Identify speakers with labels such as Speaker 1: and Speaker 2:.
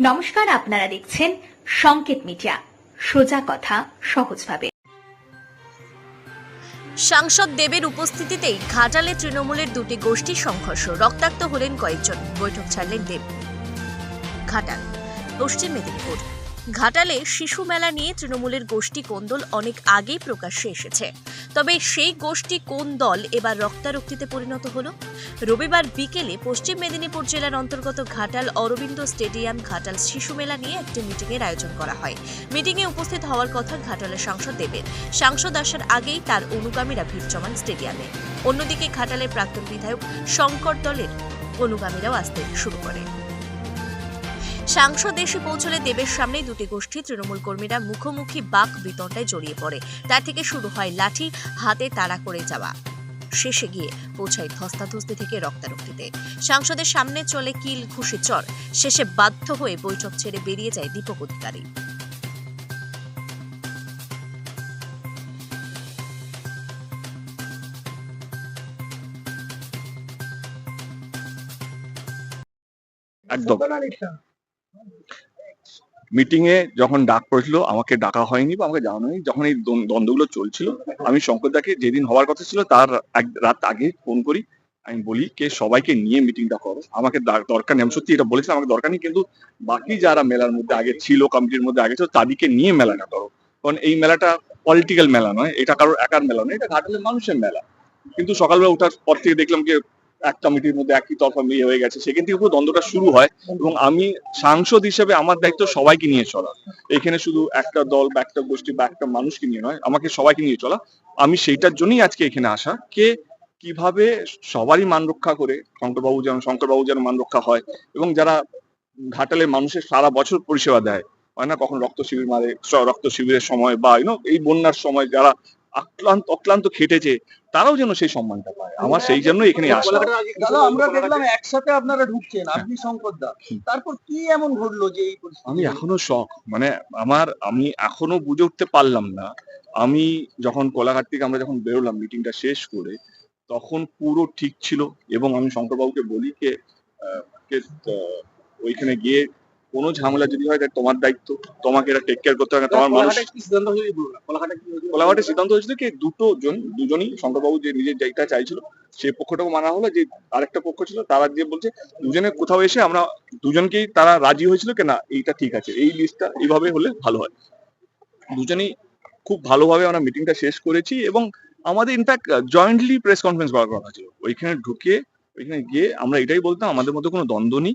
Speaker 1: নমস্কার, আপনারা দেখছেন সংকেত মিডিয়া। সোজা কথা, সহজভাবে।
Speaker 2: সাংসদ দেবের উপস্থিতিতেই ঘাটালে তৃণমূলের দুটি গোষ্ঠী সংঘর্ষ। রক্তাক্ত হলেন কয়েকজন। বৈঠক ছাড়লেন দেব। ঘাটাল, পশ্চিম মেদিনীপুর। ঘাটালে শিশু মেলা নিয়ে তৃণমূলের গোষ্ঠী কোন্দল অনেক আগেই প্রকাশ্যে এসেছে। তবে সেই গোষ্ঠী কোন দল এবার রক্তারক্তিতে পরিণত হলো? রবিবার বিকেলে পশ্চিম মেদিনীপুর জেলার অন্তর্গত ঘাটাল অরবিন্দ স্টেডিয়াম ঘাটাল শিশু মেলা নিয়ে একটি মিটিংয়ের আয়োজন করা হয়। মিটিংয়ে উপস্থিত হওয়ার কথা ঘাটালের সাংসদ দেবের সাংসদ আসার আগেই তার অনুগামীরা ভিড় জমান স্টেডিয়ামে। অন্যদিকে ঘাটালের প্রাক্তন বিধায়ক শঙ্কর দলের অনুগামীরাও আসতে শুরু করে সাংসদ এসে পৌঁছলে দেবের সামনে দুটি গোষ্ঠী তৃণমূল কর্মীরা মুখোমুখি বাক বিতণ্ডায় জড়িয়ে পড়ে। তার থেকে শুরু হয় লাঠি হাতে তাড়া করে যাওয়া। শেষে গিয়ে পৌঁছায় ধস্তাধস্তি থেকে রক্তারক্তিতে। সাংসদের সামনে চলে কিল ঘুষি চর। শেষে বাধ্য হয়ে বৈঠক ছেড়ে বেরিয়ে যায় দীপক অধিকারী।
Speaker 3: একদম। মিটিং এ যখন ডাক পড়েছিল, আমাকে ডাকা হয়নি বা আমাকে জানানো হয়নি, যখন এই দ্বন্দ্বগুলো চলছিল, আমি শঙ্করদাকে যেদিন হওয়ার কথা ছিল, তার এক রাত আগে ফোন করি, আমি বলি, কে, সবাইকে নিয়ে মিটিংটা করো। আমাকে দরকার নেই। আমি সত্যি এটা বলেছিলাম, আমাকে দরকার নেই, কিন্তু বাকি যারা মেলার মধ্যে আগে ছিল কমিটির মধ্যে আগে ছিল, তাদেরকে নিয়ে মেলাটা করো। কারণ এই মেলাটা পলিটিক্যাল মেলা নয়, এটা কারোর একার মেলা নয়, এটা ঘাটালের মানুষের মেলা। কিন্তু সকালবেলা ওঠার পর থেকে দেখলাম যে এক কমিটির মধ্যে একই তরফা মিলিয়ে হয়ে গেছে, সেখান থেকে পুরো দ্বন্দ্বটা শুরু হয় এবং আমি সাংসদ হিসেবে আমার দায়িত্ব সবাইকে নিয়ে চলা। এখানে শুধু একটা দল বা একটা গোষ্ঠী বা একটা মানুষকে নিয়ে নয়, আমাকে সবাইকে নিয়ে চলা। আমি সেইটার জন্যই আজকে এখানে আসা। কে কীভাবে সবারই মান রক্ষা করে, শঙ্করবাবু যেন শঙ্করবাবু যেন মান রক্ষা হয় এবং যারা ঘাটালে মানুষের সারা বছর পরিষেবা দেয়, হয় না? কখন রক্ত শিবির মারে রক্ত শিবিরের সময় বা ইউনো এই বন্যার সময় যারা আক্লান্ত অক্লান্ত খেটেছে তারাও যেন সেই সম্মানটা পায়। আমার সেই জন্য এখানে আসা।
Speaker 4: দাদা আমরা দেখলাম একসাথে আপনারা ঢুকছেন আপনি শঙ্কর দা তারপর কি এমন ঘটলো যে এই
Speaker 3: আমি এখনও শখ মানে আমার আমি এখনও বুঝে উঠতে পারলাম না। আমি যখন কোলাঘাট থেকে আমরা যখন বেরোলাম মিটিংটা শেষ করে তখন পুরো ঠিক ছিল এবং আমি শঙ্করবাবুকে বলি কে ওইখানে গিয়ে কোনো ঝামেলা যদি হয় তাহলে তোমার দায়িত্ব তোমাকে এটা টেক কেয়ার করতে হবে তোমার মানুষ
Speaker 4: হয়েছিল? হয়েছিল?
Speaker 3: কোলাঘাটের সিদ্ধান্ত হয়েছিল কি দুটো জন দুজনই শঙ্করবাবু যে নিজের যেটা চাইছিল সেই পক্ষটাও মানা হলো যে আরেকটা পক্ষ ছিল তারা যে বলছে দুজনে কোথাও এসে আমরা দুজনকেই তারা রাজি হয়েছিল কি না এইটা ঠিক আছে এই লিস্টটা এইভাবে হলে ভালো হয়। দুজনেই খুব ভালোভাবে আমরা মিটিংটা শেষ করেছি এবং আমাদের ইনফ্যাক্ট জয়েন্টলি প্রেস কনফারেন্স করার কথা ছিল ওইখানে ঢুকে ওইখানে গিয়ে আমরা এটাই বলতাম আমাদের মধ্যে কোনো দ্বন্দ্ব নেই।